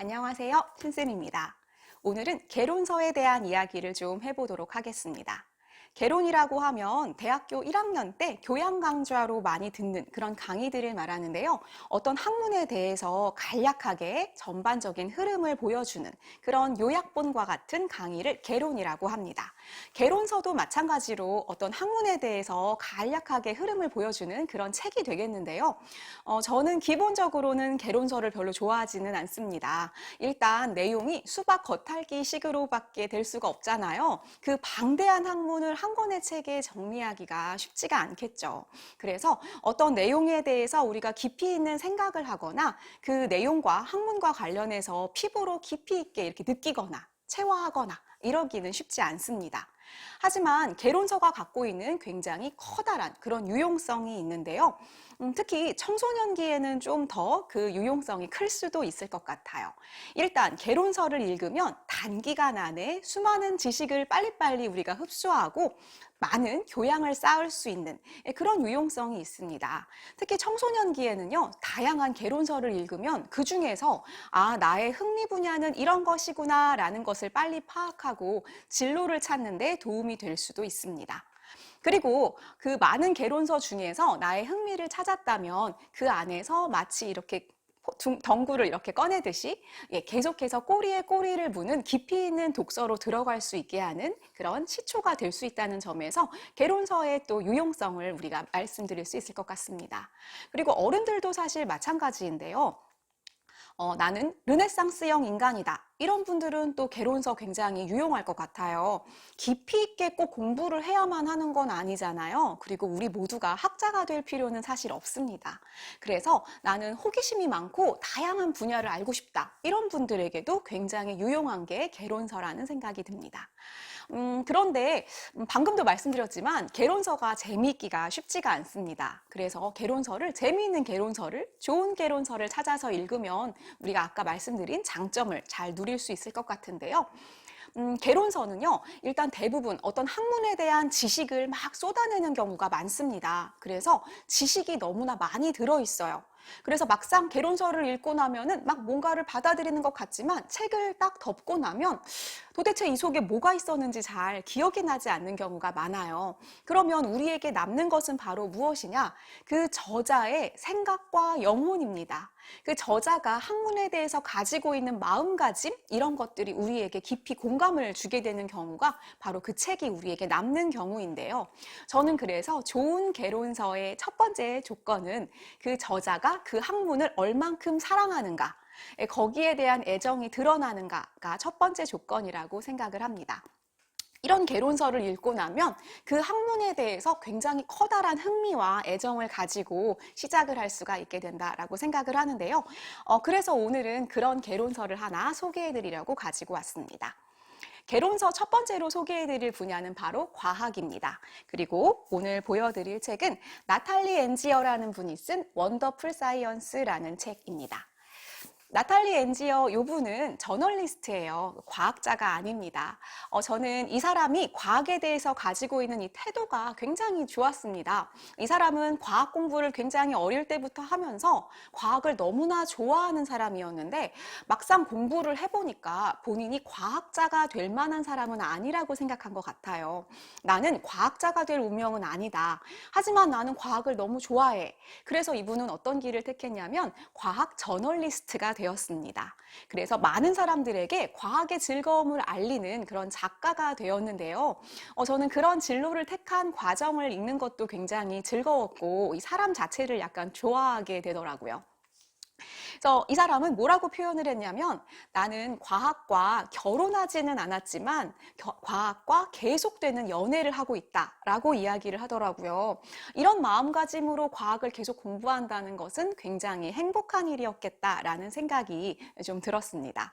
안녕하세요. 신쌤입니다. 오늘은 개론서에 대한 이야기를 좀 해보도록 하겠습니다. 개론이라고 하면 대학교 1학년 때 교양 강좌로 많이 듣는 그런 강의들을 말하는데요. 어떤 학문에 대해서 간략하게 전반적인 흐름을 보여주는 그런 요약본과 같은 강의를 개론이라고 합니다. 개론서도 마찬가지로 어떤 학문에 대해서 간략하게 흐름을 보여주는 그런 책이 되겠는데요. 어, 저는 기본적으로는 개론서를 별로 좋아하지는 않습니다. 일단 내용이 수박 겉핥기 식으로밖에 될 수가 없잖아요. 그 방대한 학문을 한 권의 책에 정리하기가 쉽지가 않겠죠. 그래서 어떤 내용에 대해서 우리가 깊이 있는 생각을 하거나 그 내용과 학문과 관련해서 피부로 깊이 있게 이렇게 느끼거나 체화하거나 이러기는 쉽지 않습니다. 하지만 개론서가 갖고 있는 굉장히 커다란 그런 유용성이 있는데요. 음, 특히 청소년기에는 좀 더 그 유용성이 클 수도 있을 것 같아요. 일단 개론서를 읽으면 단기간 안에 수많은 지식을 빨리빨리 우리가 흡수하고 많은 교양을 쌓을 수 있는 그런 유용성이 있습니다. 특히 청소년기에는요, 다양한 개론서를 읽으면 그 중에서 아, 나의 흥미 분야는 이런 것이구나 라는 것을 빨리 파악하고 진로를 찾는데 도움이 될 수도 있습니다. 그리고 그 많은 개론서 중에서 나의 흥미를 찾았다면 그 안에서 마치 이렇게 둥- 덩굴을 이렇게 꺼내듯이 예, 계속해서 꼬리에 꼬리를 무는 깊이 있는 독서로 들어갈 수 있게 하는 그런 시초가 될 수 있다는 점에서 개론서의 또 유용성을 우리가 말씀드릴 수 있을 것 같습니다. 그리고 어른들도 사실 마찬가지인데요. 어, 나는 르네상스형 인간이다. 이런 분들은 또 개론서 굉장히 유용할 것 같아요. 깊이 있게 꼭 공부를 해야만 하는 건 아니잖아요. 그리고 우리 모두가 학자가 될 필요는 사실 없습니다. 그래서 나는 호기심이 많고 다양한 분야를 알고 싶다. 이런 분들에게도 굉장히 유용한 게 개론서라는 생각이 듭니다. 음, 그런데 음, 방금도 말씀드렸지만 개론서가 재미있기가 쉽지가 않습니다. 그래서 개론서를 재미있는 개론서를 좋은 개론서를 찾아서 읽으면 우리가 아까 말씀드린 장점을 잘 누릴 수 있을 것 같은데요. 음, 개론서는요, 일단 대부분 어떤 학문에 대한 지식을 막 쏟아내는 경우가 많습니다. 그래서 지식이 너무나 많이 들어있어요. 그래서 막상 개론서를 읽고 나면은 막 뭔가를 받아들이는 것 같지만 책을 딱 덮고 나면 도대체 이 속에 뭐가 있었는지 잘 기억이 나지 않는 경우가 많아요. 그러면 우리에게 남는 것은 바로 무엇이냐? 그 저자의 생각과 영혼입니다. 그 저자가 학문에 대해서 가지고 있는 마음가짐 이런 것들이 우리에게 깊이 공감을 주게 되는 경우가 바로 그 책이 우리에게 남는 경우인데요. 저는 그래서 좋은 개론서의 첫 번째 조건은 그 저자가 그 학문을 얼만큼 사랑하는가 예, 거기에 대한 애정이 드러나는가가 첫 번째 조건이라고 생각을 합니다. 이런 개론서를 읽고 나면 그 학문에 대해서 굉장히 커다란 흥미와 애정을 가지고 시작을 할 수가 있게 된다라고 생각을 하는데요. 어, 그래서 오늘은 그런 개론서를 하나 소개해 드리려고 가지고 왔습니다. 개론서 첫 번째로 소개해드릴 분야는 바로 과학입니다. 그리고 오늘 보여드릴 책은 나탈리 엔지어라는 분이 쓴 원더풀 사이언스라는 책입니다. 나탈리 엔지어 요 분은 저널리스트예요. 과학자가 아닙니다. 어, 저는 이 사람이 과학에 대해서 가지고 있는 이 태도가 굉장히 좋았습니다. 이 사람은 과학 공부를 굉장히 어릴 때부터 하면서 과학을 너무나 좋아하는 사람이었는데 막상 공부를 해보니까 본인이 과학자가 될 만한 사람은 아니라고 생각한 것 같아요. 나는 과학자가 될 운명은 아니다. 하지만 나는 과학을 너무 좋아해. 그래서 이분은 어떤 길을 택했냐면 과학 저널리스트가 되었습니다. 그래서 많은 사람들에게 과학의 즐거움을 알리는 그런 작가가 되었는데요. 어, 저는 그런 진로를 택한 과정을 읽는 것도 굉장히 즐거웠고 이 사람 자체를 약간 좋아하게 되더라고요. 그래서 이 사람은 뭐라고 표현을 했냐면 나는 과학과 결혼하지는 않았지만 겨- 과학과 계속되는 연애를 하고 있다라고 이야기를 하더라고요. 이런 마음가짐으로 과학을 계속 공부한다는 것은 굉장히 행복한 일이었겠다라는 생각이 좀 들었습니다.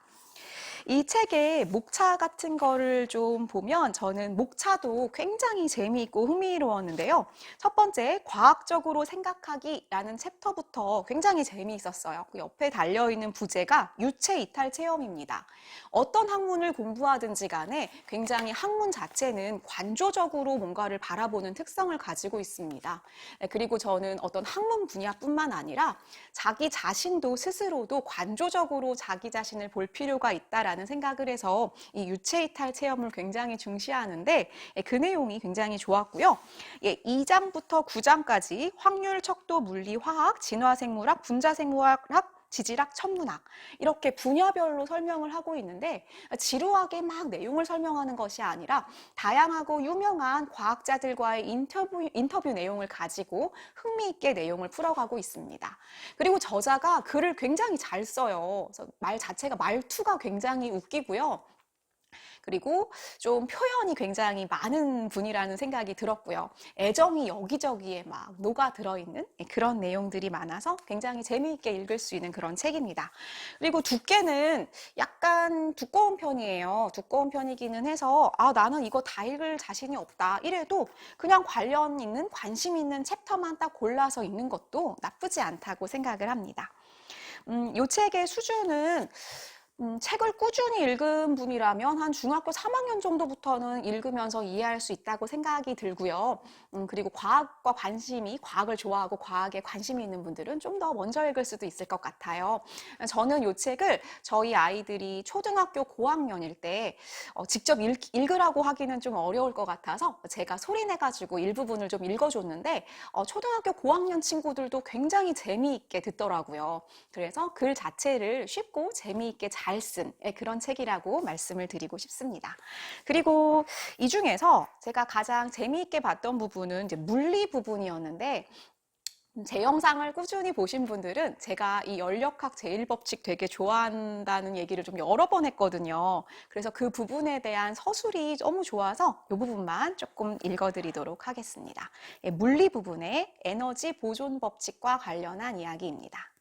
이 책에 목차 같은 거를 좀 보면 저는 목차도 굉장히 재미있고 흥미로웠는데요. 첫 번째, 과학적으로 생각하기라는 챕터부터 굉장히 재미있었어요. 그 옆에 달려있는 부제가 유체 이탈 체험입니다. 어떤 학문을 공부하든지 간에 굉장히 학문 자체는 관조적으로 뭔가를 바라보는 특성을 가지고 있습니다. 네, 그리고 저는 어떤 학문 분야뿐만 아니라 자기 자신도 스스로도 관조적으로 자기 자신을 볼 필요가 있다라는 생각을 해서 이 유체 이탈 체험을 굉장히 중시하는데 예, 그 내용이 굉장히 좋았고요. 예, 2장부터 9장까지 확률, 척도, 물리, 화학, 진화생물학, 분자생물학, 지질학, 천문학 이렇게 분야별로 설명을 하고 있는데 지루하게 막 내용을 설명하는 것이 아니라 다양하고 유명한 과학자들과의 인터뷰, 인터뷰 내용을 가지고 흥미있게 내용을 풀어가고 있습니다. 그리고 저자가 글을 굉장히 잘 써요. 말 자체가 말투가 굉장히 웃기고요. 그리고 좀 표현이 굉장히 많은 분이라는 생각이 들었고요. 애정이 여기저기에 막 녹아 들어있는 그런 내용들이 많아서 굉장히 재미있게 읽을 수 있는 그런 책입니다. 그리고 두께는 약간 두꺼운 편이에요. 두꺼운 편이기는 해서 아 나는 이거 다 읽을 자신이 없다. 이래도 그냥 관련 있는 관심 있는 챕터만 딱 골라서 읽는 것도 나쁘지 않다고 생각을 합니다. 음, 이 책의 수준은 음, 책을 꾸준히 읽은 분이라면 한 중학교 3학년 정도부터는 읽으면서 이해할 수 있다고 생각이 들고요. 음, 그리고 과학과 관심이, 과학을 좋아하고 과학에 관심이 있는 분들은 좀 더 먼저 읽을 수도 있을 것 같아요. 저는 이 책을 저희 아이들이 초등학교 고학년일 때 어, 직접 읽, 읽으라고 하기는 좀 어려울 것 같아서 제가 소리내가지고 일부분을 좀 읽어줬는데 어, 초등학교 고학년 친구들도 굉장히 재미있게 듣더라고요. 그래서 글 자체를 쉽고 재미있게 잘 잘쓴 예, 그런 책이라고 말씀을 드리고 싶습니다. 그리고 이 중에서 제가 가장 재미있게 봤던 부분은 이제 물리 부분이었는데 제 영상을 꾸준히 보신 분들은 제가 이 연력학 제일법칙 되게 좋아한다는 얘기를 좀 여러 번 했거든요. 그래서 그 부분에 대한 서술이 너무 좋아서 이 부분만 조금 읽어드리도록 하겠습니다. 예, 물리 부분의 에너지 보존 법칙과 관련한 이야기입니다.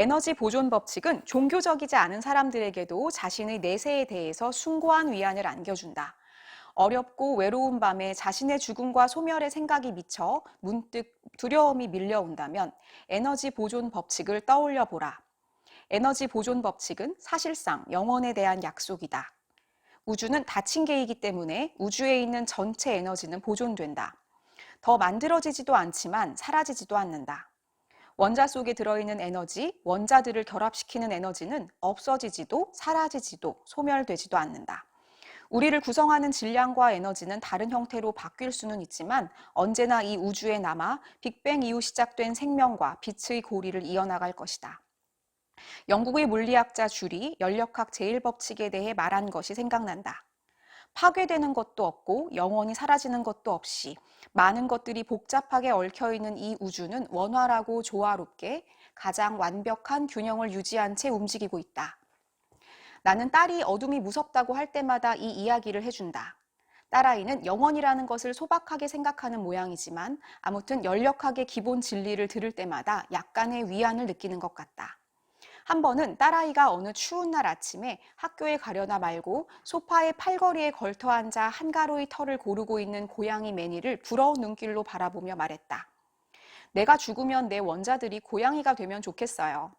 에너지 보존 법칙은 종교적이지 않은 사람들에게도 자신의 내세에 대해서 숭고한 위안을 안겨준다. 어렵고 외로운 밤에 자신의 죽음과 소멸의 생각이 미쳐 문득 두려움이 밀려온다면 에너지 보존 법칙을 떠올려 보라. 에너지 보존 법칙은 사실상 영원에 대한 약속이다. 우주는 닫힌 개이기 때문에 우주에 있는 전체 에너지는 보존된다. 더 만들어지지도 않지만 사라지지도 않는다. 원자 속에 들어있는 에너지, 원자들을 결합시키는 에너지는 없어지지도 사라지지도 소멸되지도 않는다. 우리를 구성하는 질량과 에너지는 다른 형태로 바뀔 수는 있지만 언제나 이 우주에 남아 빅뱅 이후 시작된 생명과 빛의 고리를 이어나갈 것이다. 영국의 물리학자 줄이 연력학 제일법칙에 대해 말한 것이 생각난다. 파괴되는 것도 없고 영원히 사라지는 것도 없이 많은 것들이 복잡하게 얽혀 있는 이 우주는 원활하고 조화롭게 가장 완벽한 균형을 유지한 채 움직이고 있다. 나는 딸이 어둠이 무섭다고 할 때마다 이 이야기를 해준다. 딸아이는 영원이라는 것을 소박하게 생각하는 모양이지만 아무튼 연력하게 기본 진리를 들을 때마다 약간의 위안을 느끼는 것 같다. 한 번은 딸아이가 어느 추운 날 아침에 학교에 가려나 말고 소파의 팔걸이에 걸터 앉아 한가로이 털을 고르고 있는 고양이 매니를 부러운 눈길로 바라보며 말했다. 내가 죽으면 내 원자들이 고양이가 되면 좋겠어요.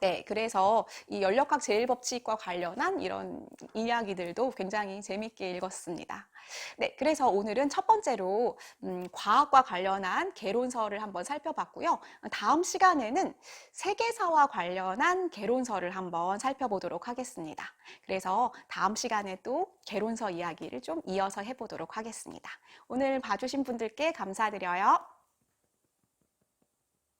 네, 그래서 이 연력학 제일 법칙과 관련한 이런 이야기들도 굉장히 재밌게 읽었습니다. 네, 그래서 오늘은 첫 번째로 음, 과학과 관련한 개론서를 한번 살펴봤고요. 다음 시간에는 세계사와 관련한 개론서를 한번 살펴보도록 하겠습니다. 그래서 다음 시간에 또 개론서 이야기를 좀 이어서 해보도록 하겠습니다. 오늘 봐주신 분들께 감사드려요.